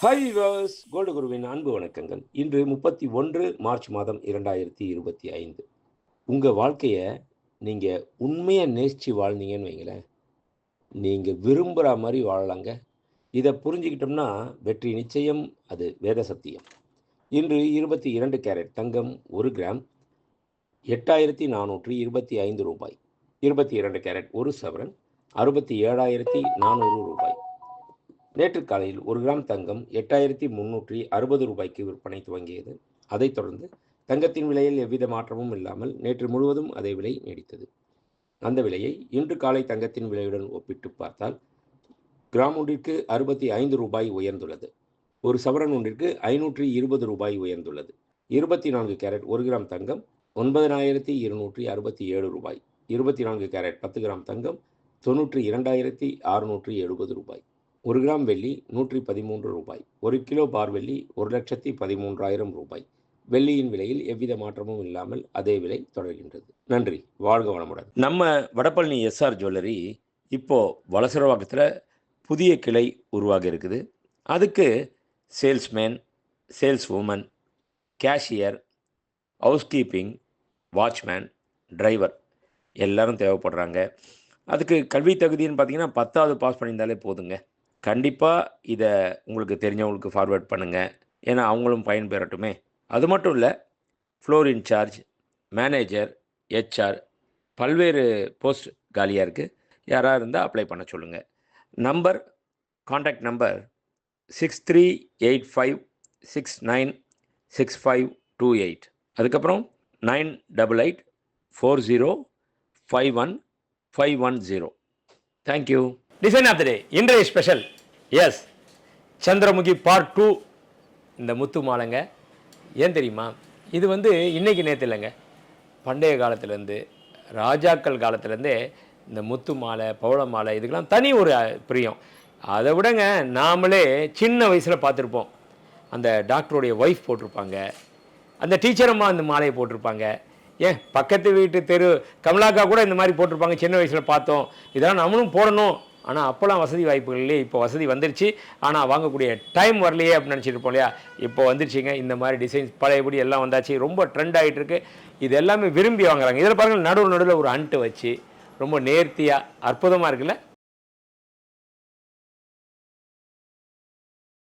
High verse gold குருவின் அன்பு வணக்கங்கள். இன்று முப்பத்தி ஒன்று மார்ச் மாதம் இரண்டாயிரத்தி இருபத்தி ஐந்து. உங்கள் வாழ்க்கையை நீங்கள் உண்மையாக நேசித்து வாழ்ந்தீங்கன்னு வைங்களேன். நீங்கள் விரும்புகிற மாதிரி வாழலாங்க. இதை புரிஞ்சுக்கிட்டோம்னா வெற்றி நிச்சயம் அது வேத சத்தியம். இன்று இருபத்தி இரண்டு கேரட் தங்கம் ஒரு கிராம் எட்டாயிரத்தி நானூற்றி இருபத்தி ஐந்து ரூபாய். இருபத்தி இரண்டு கேரட் ஒரு சவரன் அறுபத்தி ஏழாயிரத்தி நானூறு ரூபாய். நேற்று காலையில் ஒரு கிராம் தங்கம் எட்டாயிரத்தி முன்னூற்றி அறுபது ரூபாய்க்கு விற்பனை துவங்கியது. அதைத் தொடர்ந்து தங்கத்தின் விலையில் எவ்வித மாற்றமும் இல்லாமல் நேற்று முழுவதும் அதே விலை நீடித்தது. அந்த விலையை இன்று காலை தங்கத்தின் விலையுடன் ஒப்பிட்டு பார்த்தால் கிராம் ஒன்றிற்கு அறுபத்தி ஐந்து ரூபாய் உயர்ந்துள்ளது. ஒரு சவரன் ஒன்றிற்கு ஐநூற்றி இருபது ரூபாய் உயர்ந்துள்ளது. இருபத்தி நான்கு கேரட் ஒரு கிராம் தங்கம் ஒன்பதனாயிரத்தி இருநூற்றி அறுபத்தி ஏழு ரூபாய். இருபத்தி நான்கு கேரட் பத்து கிராம் தங்கம் தொண்ணூற்றி இரண்டாயிரத்தி அறுநூற்றி எழுபது ரூபாய். ஒரு கிராம் வெள்ளி நூற்றி பதிமூன்று ரூபாய் ஒரு கிலோ பார் வெள்ளி ஒரு லட்சத்தி பதிமூன்றாயிரம் ரூபாய். வெள்ளியின் விலையில் எவ்வித மாற்றமும் இல்லாமல் அதே விலை தொடர்கின்றது. நன்றி. வாழ்க வளமுடன். நம்ம வடபழனி எஸ்ஆர் ஜுவல்லரி இப்போது வலசரவாக்கத்தில் புதிய கிளை உருவாகி இருக்குது. அதுக்கு salesman sales woman cashier house keeping watchman driver எல்லாரும் தேவைப்படுறாங்க. அதுக்கு கல்வி தகுதின்னு பார்த்தீங்கன்னா பத்தாவது பாஸ் பண்ணியிருந்தாலே போதுங்க. கண்டிப்பாக இதை உங்களுக்கு தெரிஞ்சவங்களுக்கு ஃபார்வேர்ட் பண்ணுங்கள் ஏன்னா அவங்களும் பயன்பெறட்டுமே. அது மட்டும் இல்லை ஃப்ளோர் இன்சார்ஜ் மேனேஜர் ஹெச்ஆர் பல்வேறு போஸ்ட் காலியாக இருக்குது யாராக இருந்தால் அப்ளை பண்ண சொல்லுங்கள் number contact number six three eight five six nine six five two eight அதுக்கப்புறம் nine double eight four zero five one five one zero thank you design of the day இன்றைய special is Chandramukhi part two இந்த முத்து மாலைங்க. ஏன் தெரியுமா? இது வந்து இன்றைக்கி நேற்று இல்லைங்க. பண்டைய காலத்துலேருந்து ராஜாக்கள் காலத்துலேருந்தே இந்த முத்து மாலை பவள மாலை இதுக்கெல்லாம் தனி ஒரு பிரியம். அதை விடங்க நாமளே சின்ன வயசில் பார்த்துருப்போம். அந்த டாக்டருடைய ஒய்ஃப் போட்டிருப்பாங்க. அந்த டீச்சரம்மா அந்த மாலையை போட்டிருப்பாங்க. ஏன்? பக்கத்து வீட்டு தெரு கமலாக்கா கூட இந்த மாதிரி போட்டிருப்பாங்க. சின்ன வயசில் பார்த்தோம். இதெல்லாம் நம்மளும் போடணும். ஆனால் அப்போலாம் வசதி வாய்ப்புகள் இல்லையே இப்போ வசதி வந்துருச்சு. ஆனால் வாங்கக்கூடிய டைம் வரலையே அப்படின்னு நினச்சிட்டு இல்லையா? இப்போ வந்துருச்சுங்க இந்த மாதிரி டிசைன்ஸ் பழையபடி எல்லாம் வந்தாச்சு ரொம்ப ட்ரெண்ட் ஆகிட்டு இருக்கு. இது எல்லாமே விரும்பி வாங்குறாங்க. இதில் பாருங்கள் நடுவு நடுவில் ஒரு அன்ட்டு வச்சு ரொம்ப நேர்த்தியாக அற்புதமாக இருக்குல்ல?